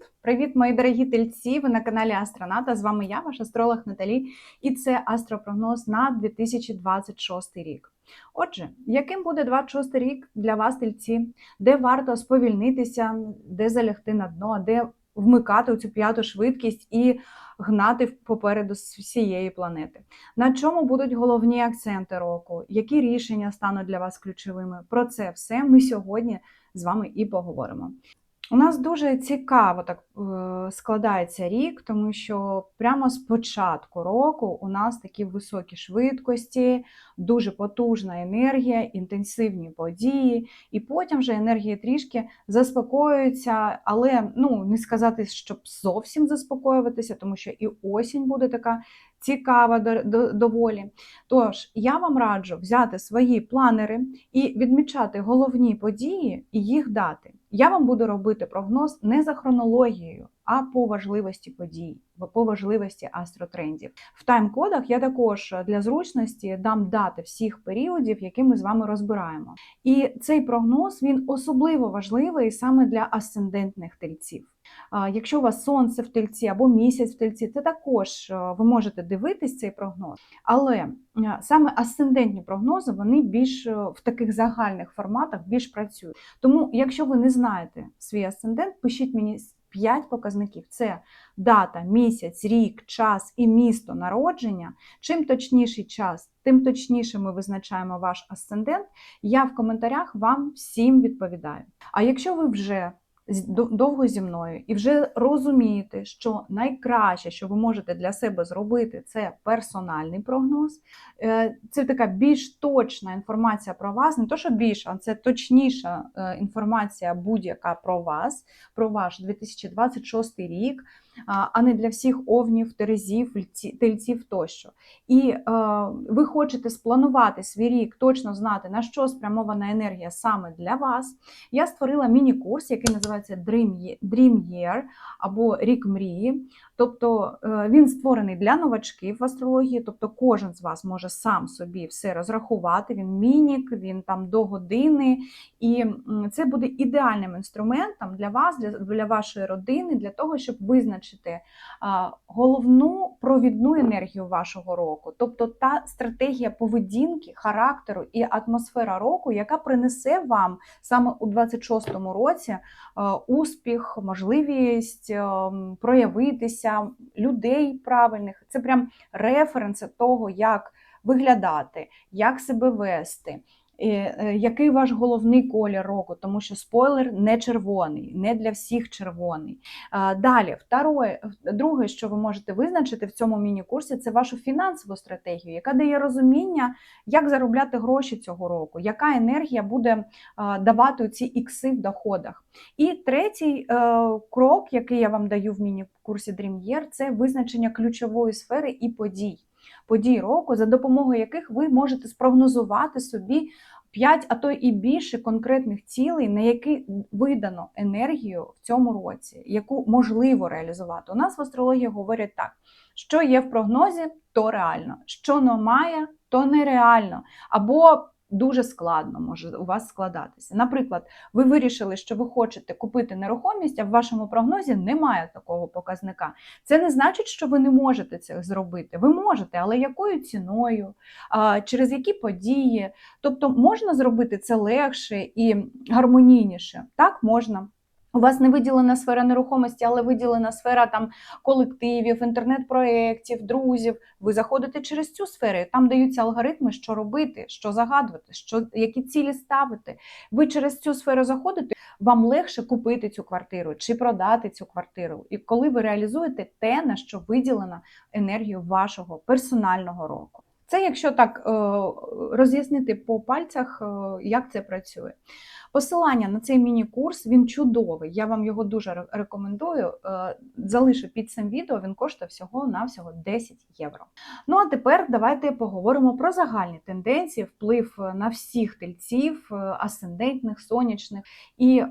Привіт! Привіт, мої дорогі тельці! Ви на каналі Астроната. З вами я, ваш астролог Наталі, і це астропрогноз на 2026 рік. Отже, яким буде 26 рік для вас, тельці, де варто сповільнитися, де залягти на дно, де вмикати цю п'яту швидкість і гнати попереду з всієї планети? На чому будуть головні акценти року? Які рішення стануть для вас ключовими? Про це все ми сьогодні з вами і поговоримо. У нас дуже цікаво так е, складається рік, тому що прямо з початку року у нас такі високі швидкості, дуже потужна енергія, інтенсивні події, і потім вже енергія трішки заспокоюється, але ну не сказати, щоб зовсім заспокоюватися, тому що і осінь буде така цікава доволі. Тож я вам раджу взяти свої планери і відмічати головні події і їх дати. Я вам буду робити прогноз не за хронологією, а по важливості подій, по важливості астротрендів. В тайм-кодах я також для зручності дам дати всіх періодів, які ми з вами розбираємо. І цей прогноз він особливо важливий саме для асцендентних тельців. Якщо у вас сонце в тельці або місяць в тельці, це також е, ви можете дивитись цей прогноз. Але е, саме асцендентні прогнози вони більш е, в таких загальних форматах більш працюють. Тому, якщо ви не знаєте свій асцендент, пишіть мені 5 показників: це дата, місяць, рік, час і місто народження. Чим точніший час, тим точніше ми визначаємо ваш асцендент. Я в коментарях вам всім відповідаю. А якщо ви вже довго зі мною і вже розумієте, що найкраще, що ви можете для себе зробити, це персональний прогноз. Е, це така більш точна інформація про вас, не то, що більша, а це точніша е, інформація будь-яка про вас, про ваш 2026 рік а не для всіх овнів, терезів, тельців тощо. І ви хочете спланувати свій рік, точно знати, на що спрямована енергія саме для вас. Я створила міні-курс, який називається Dream Year або Рік мрії. Тобто е, він створений для новачків в астрології, тобто кожен з вас може сам собі все розрахувати. Він мінік, він там до години, і це буде ідеальним інструментом для вас, для, для вашої родини, для того, щоб визначити головну провідну енергію вашого року, тобто та стратегія поведінки, характеру і атмосфера року, яка принесе вам саме у 26-му році успіх, можливість ем, проявитися життя людей правильних. Це прям референси того, як виглядати, як себе вести. Е, який ваш головний колір року, тому що спойлер не червоний, не для всіх червоний. Далі, второе, друге, що ви можете визначити в цьому міні-курсі, це вашу фінансову стратегію, яка дає розуміння, як заробляти гроші цього року, яка енергія буде давати ці ікси в доходах. І третій е, крок, який я вам даю в міні-курсі Dream Year, це визначення ключової сфери і подій. Подій року, за допомогою яких ви можете спрогнозувати собі 5, а то і більше конкретних цілей, на які видано енергію в цьому році, яку можливо реалізувати. У нас в астрології говорять так: що є в прогнозі, то реально, що немає, то нереально. Або дуже складно може у вас складатися. Наприклад, ви вирішили, що ви хочете купити нерухомість, а в вашому прогнозі немає такого показника. Це не значить, що ви не можете це зробити. Ви можете, але якою ціною, через які події. Тобто можна зробити це легше і гармонійніше. Так, можна. У вас не виділена сфера нерухомості, але виділена сфера там колективів, інтернет-проєктів, друзів. Ви заходите через цю сферу, там даються алгоритми, що робити, що загадувати, що, які цілі ставити. Ви через цю сферу заходите, вам легше купити цю квартиру чи продати цю квартиру. І коли ви реалізуєте те, на що виділена енергію вашого персонального року. Це якщо так е, роз'яснити по пальцях, е, як це працює. Посилання на цей міні-курс він чудовий. Я вам його дуже рекомендую. Е, залишу під цим відео, він коштує всього-навсього 10 євро. Ну а тепер давайте поговоримо про загальні тенденції, вплив на всіх тельців, асцендентних, сонячних і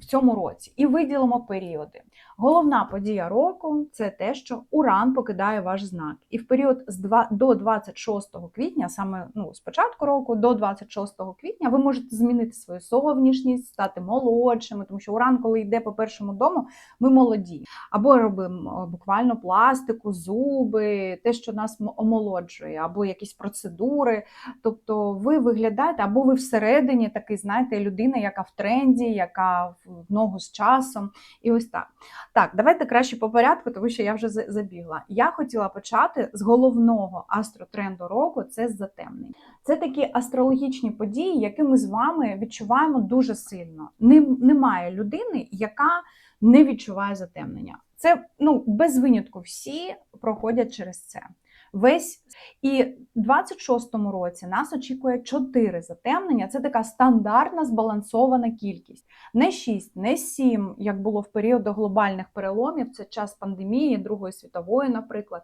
в цьому році. І виділимо періоди. Головна подія року це те, що Уран покидає ваш знак. І в період з 2 до 26 квітня, саме ну, з початку року до 26 квітня, ви можете змінити змінити свою зовнішність, стати молодшими, тому що уран, коли йде по першому дому, ми молоді. Або робимо буквально пластику, зуби, те, що нас омолоджує, або якісь процедури. Тобто ви виглядаєте, або ви всередині такий, знаєте, людина, яка в тренді, яка в ногу з часом. І ось так. Так, давайте краще по порядку, тому що я вже забігла. Я хотіла почати з головного астротренду року це з затемнень. Це такі астрологічні події, які ми з вами відчуваємо дуже сильно. Немає людини, яка не відчуває затемнення. Це ну без винятку всі проходять через це. Весь і в 26-му році нас очікує 4 затемнення. Це така стандартна збалансована кількість. Не 6, не 7, як було в період до глобальних переломів, це час пандемії, Другої світової, наприклад.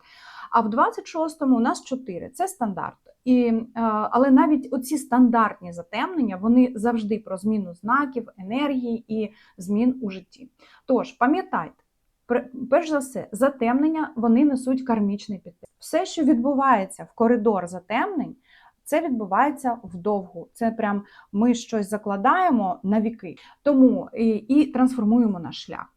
А в 26-му у нас 4. Це стандарт. І, е, але навіть оці стандартні затемнення вони завжди про зміну знаків, енергії і змін у житті. Тож пам'ятайте. Пер- Перш за все, затемнення вони несуть кармічний підтекст. Все, що відбувається в коридор затемнень, це відбувається вдовгу. Це прям ми щось закладаємо на віки. Тому і, і трансформуємо наш шлях.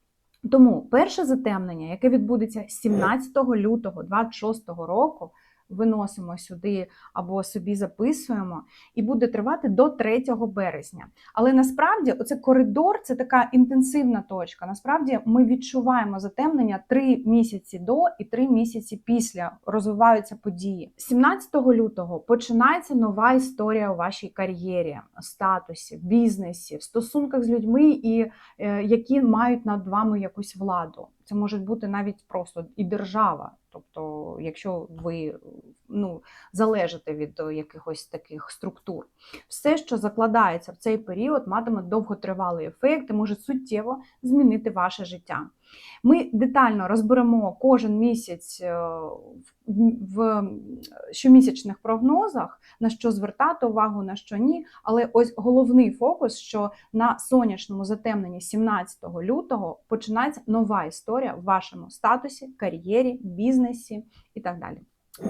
Тому перше затемнення, яке відбудеться 17 лютого 26 року, виносимо сюди або собі записуємо, і буде тривати до 3 березня. Але насправді оце коридор це така інтенсивна точка. Насправді ми відчуваємо затемнення 3 місяці до і 3 місяці після розвиваються події. 17 лютого починається нова історія у вашій кар'єрі, статусі, бізнесі, в стосунках з людьми, і е, які мають над вами якусь владу. Це може бути навіть просто і держава. Тобто, якщо ви ну, залежите від е, якихось таких структур, все, що закладається в цей період, матиме довготривалий ефект і може суттєво змінити ваше життя. Ми детально розберемо кожен місяць е, в- щомісячних прогнозах, на що звертати увагу, на що ні. Але ось головний фокус, що на сонячному затемненні 17 лютого починається нова історія в вашому статусі, кар'єрі, бізнесі і так далі.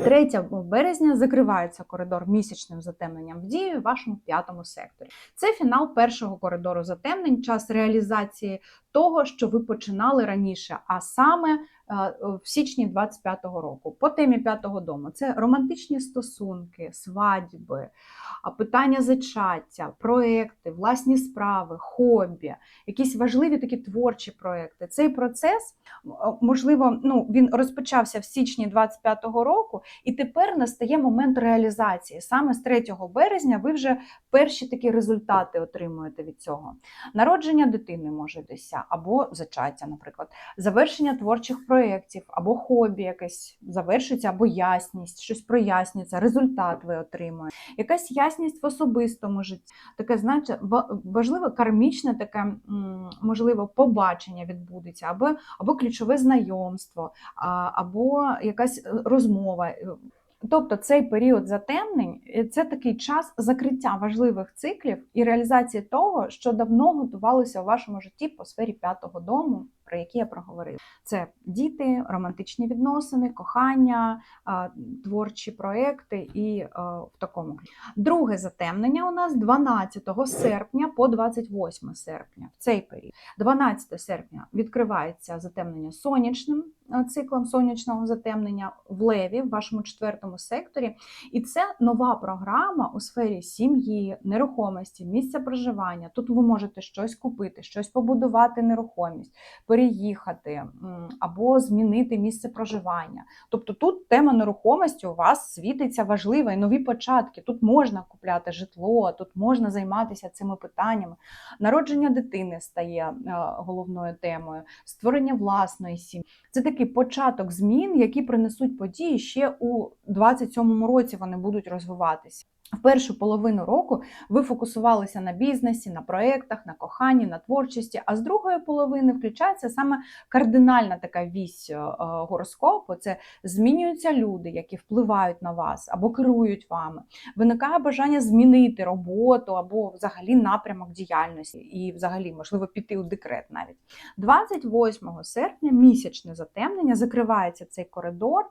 3 березня закривається коридор місячним затемненням в дії в вашому п'ятому секторі. Це фінал першого коридору затемнень, час реалізації того, що ви починали раніше, а саме е, в січні 25-го року. По темі п'ятого дому це романтичні стосунки, свадьби, питання зачаття, проекти, власні справи, хобі, якісь важливі такі творчі проекти. Цей процес можливо, ну він розпочався в січні 25-го року, і тепер настає момент реалізації. Саме з 3 березня ви вже перші такі результати отримуєте від цього. Народження дитини може десь, або зачаття, наприклад, завершення творчих проєктів, або хобі якесь завершиться, або ясність, щось прояснюється, результат ви отримуєте. Якась ясність в особистому житті, таке, знаєте, ва- важливе кармічне таке, можливо, побачення відбудеться, або, або ключове знайомство, або якась е, розмова. Е, Тобто цей період затемнень е, це такий час закриття важливих циклів і реалізації того, що давно готувалося у вашому житті по сфері п'ятого дому, про які я проговорила. Це діти, романтичні відносини, кохання, творчі проекти і в такому. Друге затемнення у нас 12 серпня по 28 серпня. В цей період. 12 серпня відкривається затемнення сонячним е, циклом сонячного затемнення в леві, в вашому четвертому секторі. І це нова програма у сфері сім'ї, нерухомості, місця проживання. Тут ви можете щось купити, щось побудувати нерухомість, переїхати або змінити місце проживання. Тобто тут тема нерухомості у вас світиться важлива і нові початки. Тут можна купляти житло, тут можна займатися цими питаннями. Народження дитини стає е, головною темою, створення власної сім'ї. Це такий початок змін, які принесуть події ще у 27-му році. Вони будуть розвиватися. В першу половину року ви фокусувалися на бізнесі, на проєктах, на коханні, на творчості. А з другої половини включається саме кардинальна така вісь е, гороскопу. Це змінюються люди, які впливають на вас або керують вами. Виникає бажання змінити роботу або взагалі напрямок діяльності, і взагалі можливо піти у декрет навіть. 28 серпня місячне затемнення закривається цей коридор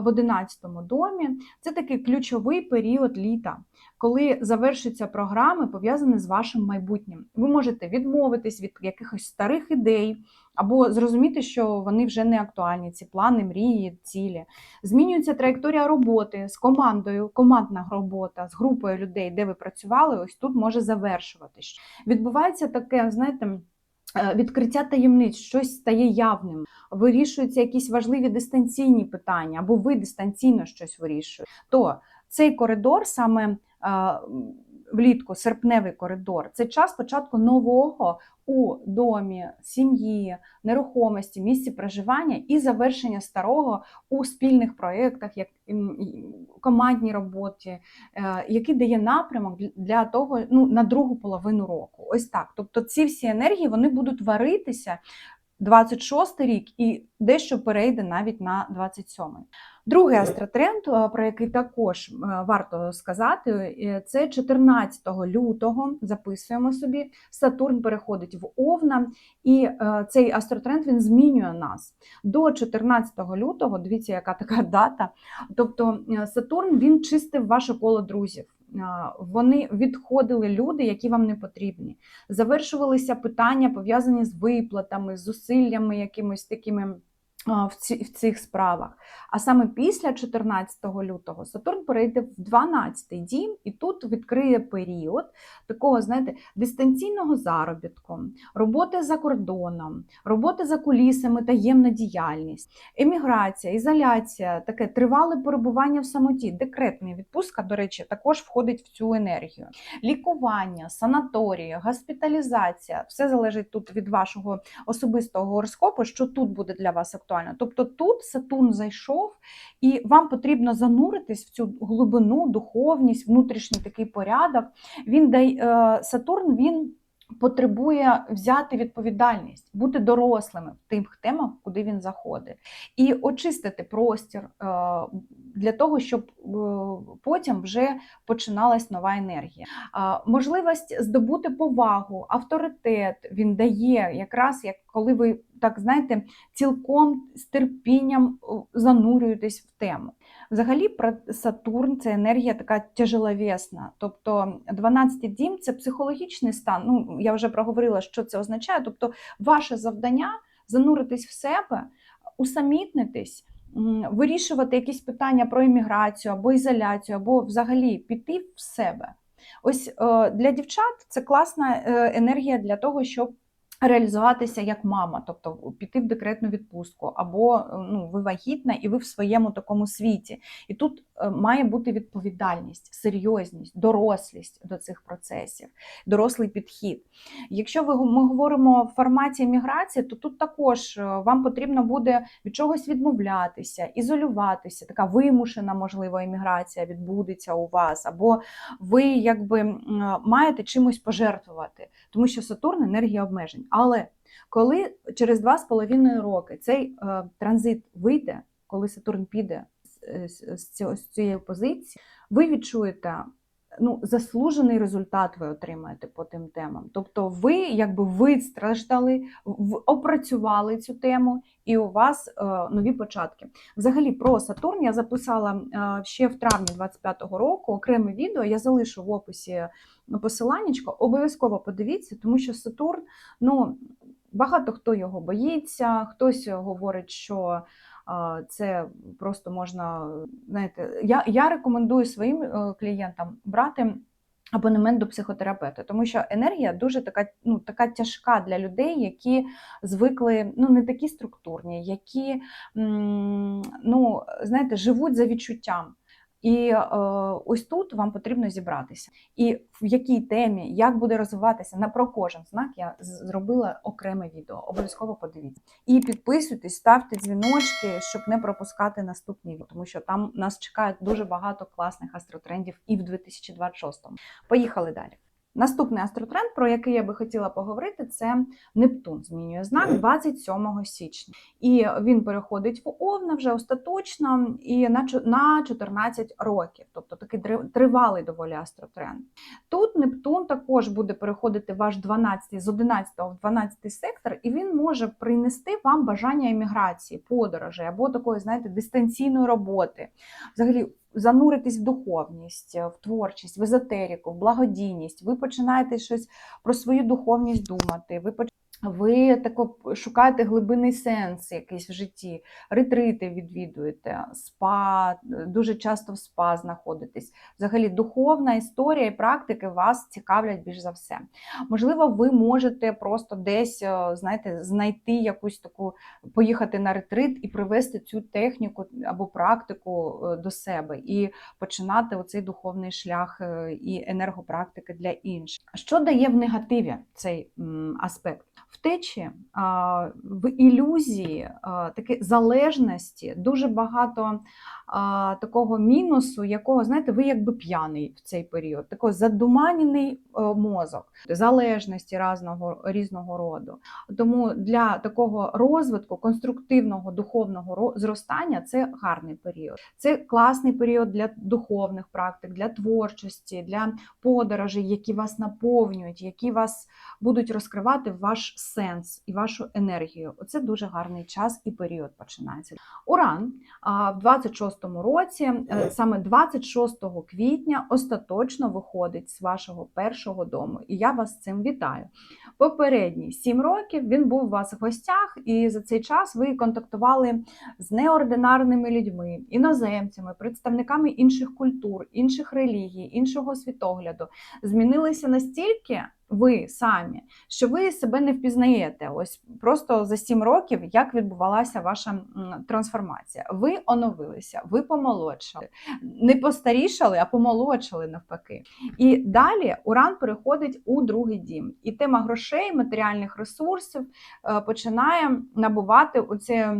в 11 домі. Це такий ключовий період літа. Коли завершаться програми, пов'язані з вашим майбутнім, ви можете відмовитись від якихось старих ідей або зрозуміти, що вони вже не актуальні, ці плани, мрії, цілі. Змінюється траєкторія роботи з командою, командна робота з групою людей, де ви працювали, ось тут може завершуватись. Відбувається таке, знаєте. Е, Відкриття таємниць, щось стає явним, вирішуються якісь важливі дистанційні питання, або ви дистанційно щось вирішуєте. То цей коридор, саме е, влітку, серпневий коридор, це час початку нового у домі, сім'ї, нерухомості, місці проживання і завершення старого у спільних проєктах, як командній роботі, е, який дає напрямок для того, ну на другу половину року. Ось так. Тобто, ці всі енергії вони будуть варитися. 26 рік і дещо перейде навіть на 27. Другий астротренд, е, про який також е, варто сказати, е, це 14 лютого. Записуємо собі. Сатурн переходить в Овна, і цей астротренд він змінює нас до 14 лютого. Дивіться, яка така дата. Тобто Сатурн він чистив ваше коло друзів. Вони відходили люди, які вам не потрібні. Завершувалися питання пов'язані з виплатами, з зусиллями якимось такими в, ці, в цих справах. А саме після 14 лютого Сатурн перейде в 12-й дім, і тут відкриє період такого, знаєте, дистанційного заробітку, роботи за кордоном, роботи за кулісами, таємна діяльність, еміграція, ізоляція, таке тривале перебування в самоті, декретна відпустка, до речі, також входить в цю енергію. Лікування, санаторії, госпіталізація все залежить тут від вашого особистого гороскопу, що тут буде для вас актуально. Тобто тут Сатурн зайшов, і вам потрібно зануритись в цю глибину, духовність, внутрішній такий порядок. Він дає е, Сатурн він потребує взяти відповідальність, бути дорослими в тих темах, куди він заходить, і очистити простір е, для того, щоб е, потім вже починалась нова енергія. Можливість здобути повагу, авторитет він дає якраз як коли ви так знаєте, цілком з терпінням занурюєтесь в тему. Взагалі, про Сатурн це енергія така тяжеловесна. Тобто 12-й дім це психологічний стан. Ну, я вже проговорила, що це означає. Тобто, ваше завдання зануритись в себе, усамітнитись. Вирішувати якісь питання про імміграцію або ізоляцію, або взагалі піти в себе. Ось е, для дівчат це класна е, енергія для того, щоб реалізуватися як мама, тобто піти в декретну відпустку, або е, ну, ви вагітна і ви в своєму такому світі. І тут має бути відповідальність, серйозність, дорослість до цих процесів, дорослий підхід. Якщо ви, ми говоримо в форматі міграції, то тут також е, вам потрібно буде від чогось відмовлятися, ізолюватися, така вимушена, можливо, еміграція відбудеться у вас, або ви якби маєте чимось пожертвувати, тому що Сатурн енергія обмежень. Але коли через два з половиною роки цей е, транзит вийде, коли Сатурн піде з, з, цієї позиції, ви відчуєте. Ну, заслужений результат ви отримаєте по тим темам. Тобто, ви якби вистраждали, опрацювали цю тему, і у вас е, нові початки. Взагалі, про Сатурн я записала е, ще в травні 25-го року окреме відео. Я залишу в описі посиланнячко. Обов'язково подивіться, тому що Сатурн, ну багато хто його боїться, хтось говорить, що це просто можна, знаєте, я, я рекомендую своїм е, клієнтам брати. Абонемент до психотерапевта, тому що енергія дуже така, ну така тяжка для людей, які звикли, ну не такі структурні, які ну знаєте, живуть за відчуттям. І е, ось тут вам потрібно зібратися. І в якій темі, як буде розвиватися на про кожен знак, я зробила окреме відео. Обов'язково подивіться. І підписуйтесь, ставте дзвіночки, щоб не пропускати наступні відео, тому що там нас чекає дуже багато класних астротрендів і в 2026-му. Поїхали далі. Наступний астротренд, про який я би хотіла поговорити, це Нептун змінює знак 27 січня. І він переходить в Овна вже остаточно і на 14 років, тобто такий тривалий доволі астротренд. Тут Нептун також буде переходити ваш 12 з 11 в 12 сектор, і він може принести вам бажання еміграції, подорожей або такої, знаєте, дистанційної роботи. Взагалі, зануритесь в духовність, в творчість, в езотерику, в благодійність. Ви починаєте щось про свою духовність думати. Ви ви тако шукаєте глибинний сенс якийсь в житті, ретрити відвідуєте, спа, дуже часто в спа знаходитесь. Взагалі, духовна історія і практики вас цікавлять більш за все. Можливо, ви можете просто десь, е, знаєте, знайти якусь таку, поїхати на ретрит і привести цю техніку або практику е, до себе і починати оцей духовний шлях е, і енергопрактики для інших. Що дає в негативі цей аспект? Втечі, в ілюзії, а, такі залежності, дуже багато такого мінусу, якого, знаєте, ви якби п'яний в цей період, такий задуманений е, мозок, залежності різного, різного роду. Тому для такого розвитку, конструктивного духовного зростання це гарний період. Це класний період для духовних практик, для творчості, для подорожей, які вас наповнюють, які вас будуть розкривати ваш сенс і вашу енергію. Оце дуже гарний час і період починається. Уран в 26-му році, е, саме 26 квітня, остаточно виходить з вашого першого дому. І я вас з цим вітаю. Попередні 7 років він був у вас в гостях, і за цей час ви контактували з неординарними людьми, іноземцями, представниками інших культур, інших релігій, іншого світогляду. Змінилися настільки. Ви самі, що ви себе не впізнаєте. Ось просто за сім років, як відбувалася ваша трансформація. Ви оновилися, ви помолодшали, не постарішали, а помолодшали навпаки. І далі Уран переходить у другий дім. І тема грошей, матеріальних ресурсів е, починає набувати оце.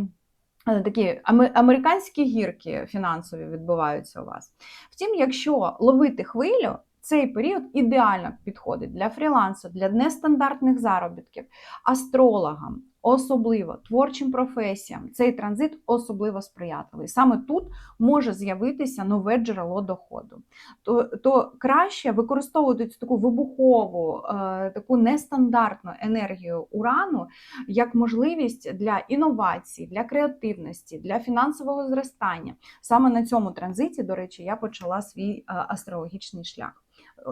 е, Такі американські гірки фінансові відбуваються у вас. Втім, якщо ловити хвилю, цей період ідеально підходить для фрілансу, для нестандартних заробітків, астрологам, особливо творчим професіям. Цей транзит особливо сприятливий. Саме тут може з'явитися нове джерело доходу. То, то краще використовувати цю таку вибухову, е, таку нестандартну енергію урану як можливість для інновацій, для креативності, для фінансового зростання. Саме на цьому транзиті, до речі, я почала свій е, астрологічний шлях.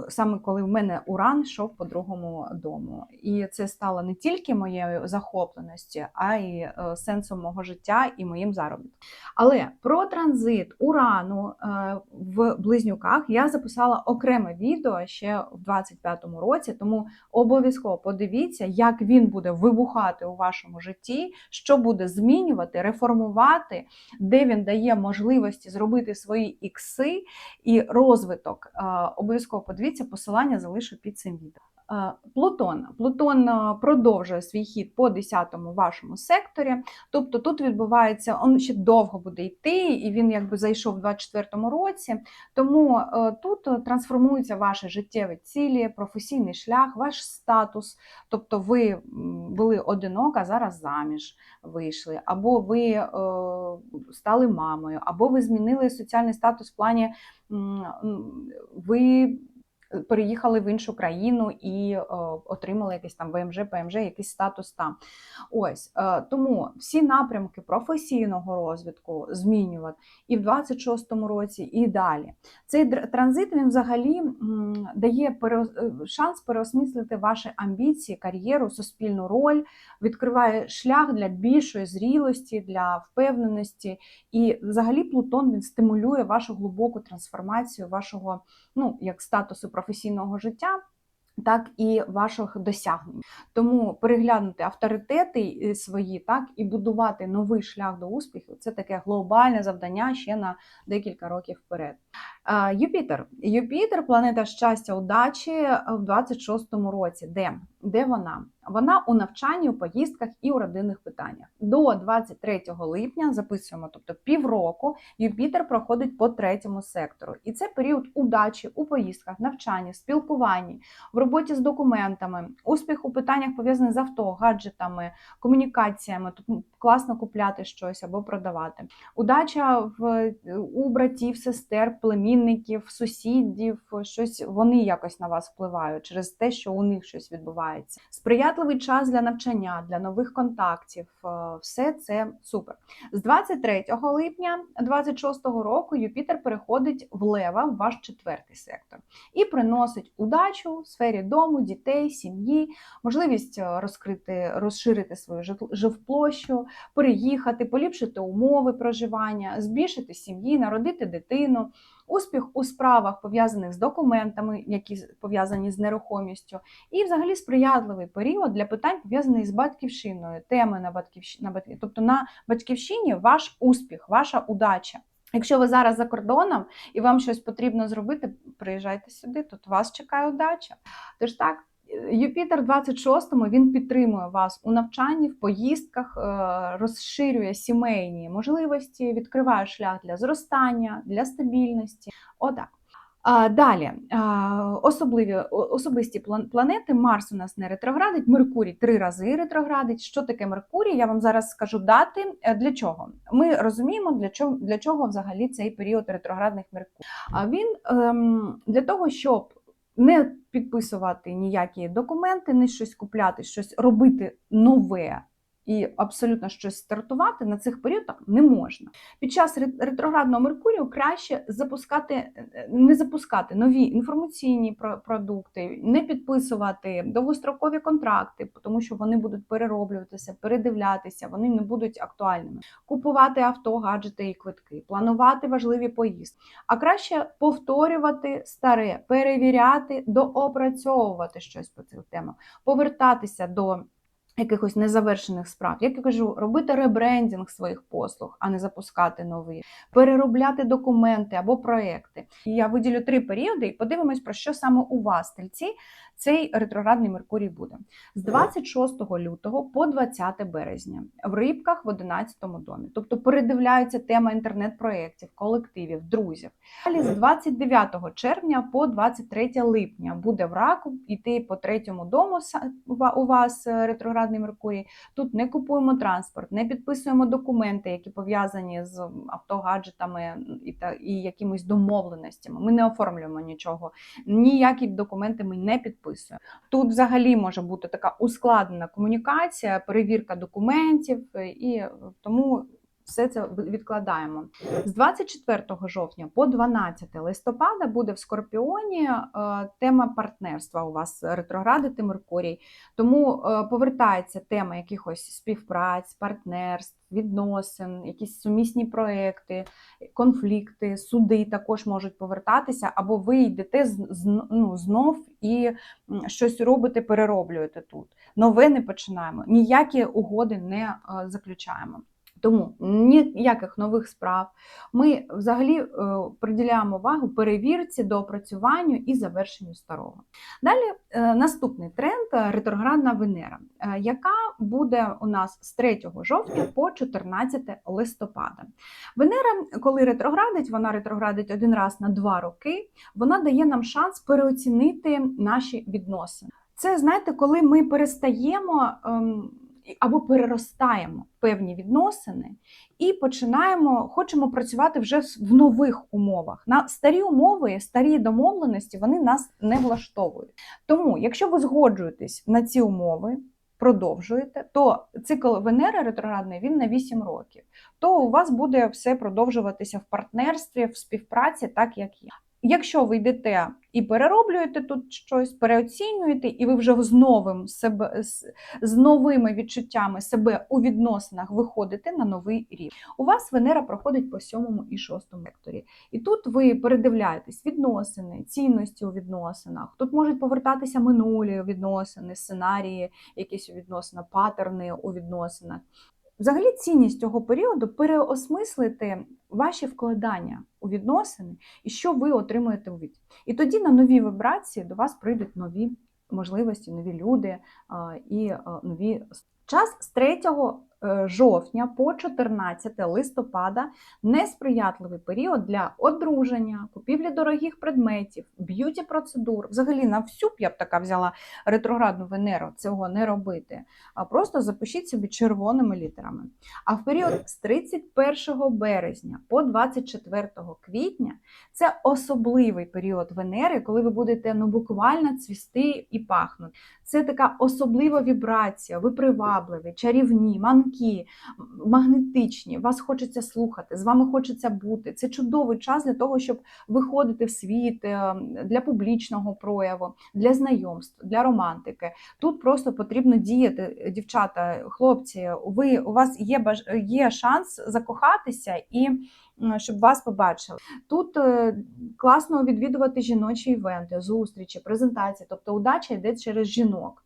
Саме коли в мене уран йшов по другому дому, і це стало не тільки моєю захопленістю, а й е, сенсом мого життя і моїм заробітком. Але про транзит урану е, в близнюках я записала окреме відео ще в 25-му році, тому обов'язково подивіться, як він буде вибухати у вашому житті, що буде змінювати, реформувати, де він дає можливості зробити свої ікси і розвиток. Е, Обов'язково подивіться, посилання залишу під цим відео. Е, Плутон. Плутон е, продовжує свій хід по 10-му вашому секторі. Тобто тут відбувається, він ще довго буде йти, і він якби зайшов в 24-му році. Тому е, тут трансформуються ваші життєві цілі, професійний шлях, ваш статус. Тобто ви були одинока, зараз заміж вийшли, або ви стали мамою, або ви змінили соціальний статус в плані ви переїхали в іншу країну і е, отримали якийсь там ВМЖ, ПМЖ, якийсь статус там. Ось е, тому всі напрямки професійного розвитку змінювати і в 26-му році, і далі. Цей транзит він взагалі дає е, шанс переосмислити ваші амбіції, кар'єру, суспільну роль, відкриває шлях для більшої зрілості, для впевненості. І взагалі Плутон він стимулює вашу глибоку трансформацію, вашого ну, як статусу професійного життя. Так і ваших досягнень. Тому переглянути авторитети е, свої, так і будувати новий шлях до успіху це таке глобальне завдання ще на декілька років вперед. Юпітер. Юпітер, планета щастя, удачі е, в 26-му році. Де? Де вона? Вона у навчанні, у поїздках і у родинних питаннях. До 23 липня записуємо, тобто півроку, Юпітер проходить по третьому сектору. І це період удачі у поїздках, навчанні, спілкуванні, в роботі з документами, успіх у питаннях пов'язаних з авто, гаджетами, комунікаціями. Тут класно купляти щось або продавати. Удача в, у братів, сестер, племінників, сусідів, щось вони якось на вас впливають через те, що у них щось відбувається. Сприятливий час для навчання, для нових контактів. е, Все це супер. З 23 липня 26 року Юпітер переходить в Лева, в ваш четвертий сектор, і приносить удачу в сфері дому, дітей, сім'ї, можливість е, розкрити, розширити свою жилплощу, переїхати, поліпшити умови проживання, збільшити сім'ї, народити дитину, успіх у справах, пов'язаних з документами, які пов'язані з нерухомістю, і взагалі сприятливий період для питань, пов'язаних з батьківщиною, теми на батьківщині, на батьки- тобто на батьківщині ваш успіх, ваша удача. Якщо ви зараз за кордоном і вам щось потрібно зробити, приїжджайте сюди, тут вас чекає удача. Тож так, Юпітер 26-му він підтримує вас у навчанні, в поїздках, е, розширює сімейні можливості, відкриває шлях для зростання, для стабільності. Отак. Далі особливі особисті планети. Марс у нас не ретроградить, Меркурій три рази ретроградить. Що таке Меркурій? Я вам зараз скажу дати. Е, Для чого? Ми розуміємо, для чого для чого взагалі цей період ретроградних Меркурій. Він ем, для того, щоб не підписувати ніякі документи, не щось купляти, щось робити нове і абсолютно щось стартувати на цих періодах не можна. Під час ретроградного Меркурію краще запускати, е, не запускати нові інформаційні продукти, не підписувати довгострокові контракти, тому що вони будуть перероблюватися, передивлятися, вони не будуть актуальними. Купувати авто, гаджети і квитки, планувати важливі поїздки. А краще повторювати старе, перевіряти, доопрацьовувати щось по цих темах, повертатися до якихось незавершених справ. Як я кажу, робити ребрендінг своїх послуг, а не запускати нові, переробляти документи або проекти. І я виділю три періоди і подивимось, про що саме у вас, тельці, цей ретроградний Меркурій буде. З 26 лютого по 20 березня в рибках в 11 домі. Тобто передивляється тема інтернет-проєктів, колективів, друзів. Далі з 29 червня по 23 липня буде в раку йти по третьому дому у вас е, ретроградний Меркурій. Тут не купуємо транспорт, не підписуємо документи, які пов'язані з автогаджетами і, та, і якимись домовленостями. Ми не оформлюємо нічого, ніякі документи ми не підписуємо. Тут взагалі може бути така ускладнена комунікація, перевірка документів, е, і е, тому все це відкладаємо. З 24 жовтня по 12 листопада буде в Скорпіоні е, тема партнерства. У вас ретроградити Меркурій. Тому е, повертається тема якихось співпраць, партнерств, відносин, якісь сумісні проекти, конфлікти, суди також можуть повертатися, або ви йдете з- ну, знов і щось робите, перероблюєте тут. Нове не починаємо, ніякі угоди не е, заключаємо. Тому ніяких нових справ. Ми взагалі е, приділяємо увагу перевірці, доопрацюванню і завершенню старого. Далі е, наступний тренд ретроградна Венера, е, яка буде у нас з 3 жовтня по 14 листопада. Венера, коли ретроградить, вона ретроградить один раз на два роки, вона дає нам шанс переоцінити наші відносини. Це знаєте, коли ми перестаємо. Або переростаємо певні відносини і починаємо, хочемо працювати вже в нових умовах. На старі умови, старі домовленості вони нас не влаштовують. Тому, якщо ви згоджуєтесь на ці умови, продовжуєте, то цикл Венери ретроградний він на 8 років. То у вас буде все продовжуватися в партнерстві, в співпраці, так як є. Якщо ви йдете і перероблюєте тут щось, переоцінюєте, і ви вже з новим себе з, новими відчуттями себе у відносинах виходите на новий рівень. У вас Венера проходить по сьомому і шостому векторі. І тут ви передивляєтесь відносини, цінності у відносинах. Тут можуть повертатися минулі відносини, сценарії, якісь у відносинах, патерни у відносинах. Взагалі, цінність цього періоду переосмислити ваші вкладання у відносини і що ви отримуєте у від. І тоді на нові вібрації до вас прийдуть нові можливості, нові люди і нові час з 3 е, жовтня по 14 листопада несприятливий період для одруження, купівлі дорогих предметів, б'юті процедур. Взагалі на всю б я б така взяла ретроградну Венеру цього не робити. А просто запишіть собі червоними літерами. А в період з 31 березня по 24 квітня це особливий період Венери, коли ви будете ну буквально цвісти і пахнути. Це така особлива вібрація. Ви привабливі, чарівні, манкі, магнетичні. Вас хочеться слухати, з вами хочеться бути. Це чудовий час для того, щоб виходити в світ е, для публічного прояву, для знайомств, для романтики. Тут просто потрібно діяти, дівчата, хлопці. Ви у вас є є шанс закохатися і щоб вас побачили. Тут е, класно відвідувати жіночі івенти, зустрічі, презентації, тобто удача йде через жінок.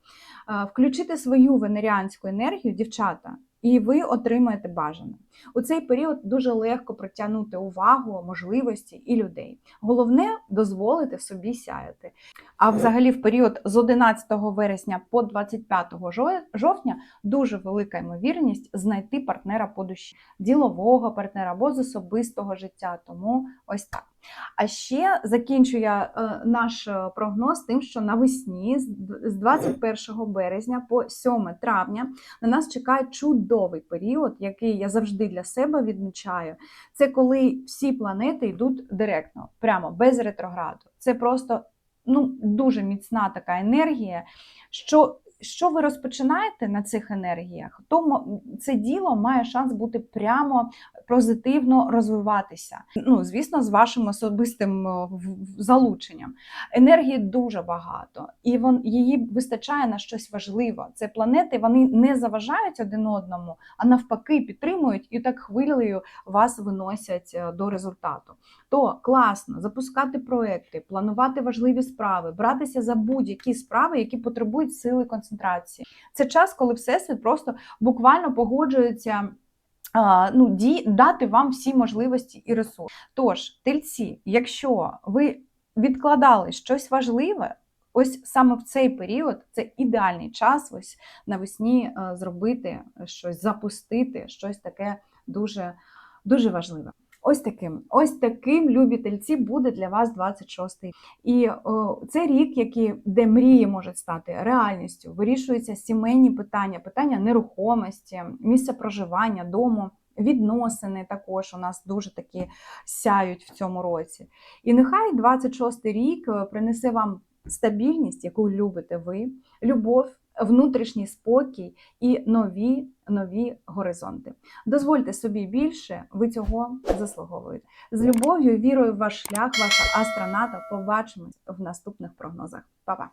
Е, Включити свою венеріанську енергію, дівчата, і ви отримаєте бажане. У цей період дуже легко притягнути увагу, можливості і людей. Головне дозволити собі сяяти. А взагалі, в період з 11 вересня по 25 жо- жовтня дуже велика ймовірність знайти партнера по душі, ділового партнера або з особистого життя. Тому ось так. А ще закінчу я е, наш е, прогноз тим, що навесні з з 21 березня по 7 травня на нас чекає чудовий період, який я завжди для себе відмічаю. Це коли всі планети йдуть директно, прямо без ретрограду. Це просто ну, дуже міцна така енергія. Що, що ви розпочинаєте на цих енергіях, то це діло має шанс бути прямо позитивно розвиватися. Ну, звісно, з вашим особистим е, залученням. Енергії дуже багато, і вон, її вистачає на щось важливе. Це планети вони не заважають один одному, а навпаки, підтримують і так хвилею вас виносять е, до результату. То класно запускати проекти, планувати важливі справи, братися за будь-які справи, які потребують сили концентрації. Це час, коли всесвіт просто буквально погоджується. Ну, ді, дати вам всі можливості і ресурси. Тож, тельці, якщо ви відкладали щось важливе, ось саме в цей період це ідеальний час ось навесні е, зробити щось, запустити щось таке дуже, дуже важливе. Ось таким, ось таким любі тельці буде для вас 26-й. І о, це рік, який, де мрії можуть стати реальністю, вирішуються сімейні питання, питання нерухомості, місця проживання, дому. Відносини також у нас дуже такі сяють в цьому році. І нехай 26-й рік е, принесе вам стабільність, яку любите ви, любов, внутрішній спокій і нові нові горизонти. Дозвольте собі більше, ви цього заслуговуєте. З любов'ю, вірою в ваш шлях, ваша астроната. Побачимось в наступних прогнозах. Па-па!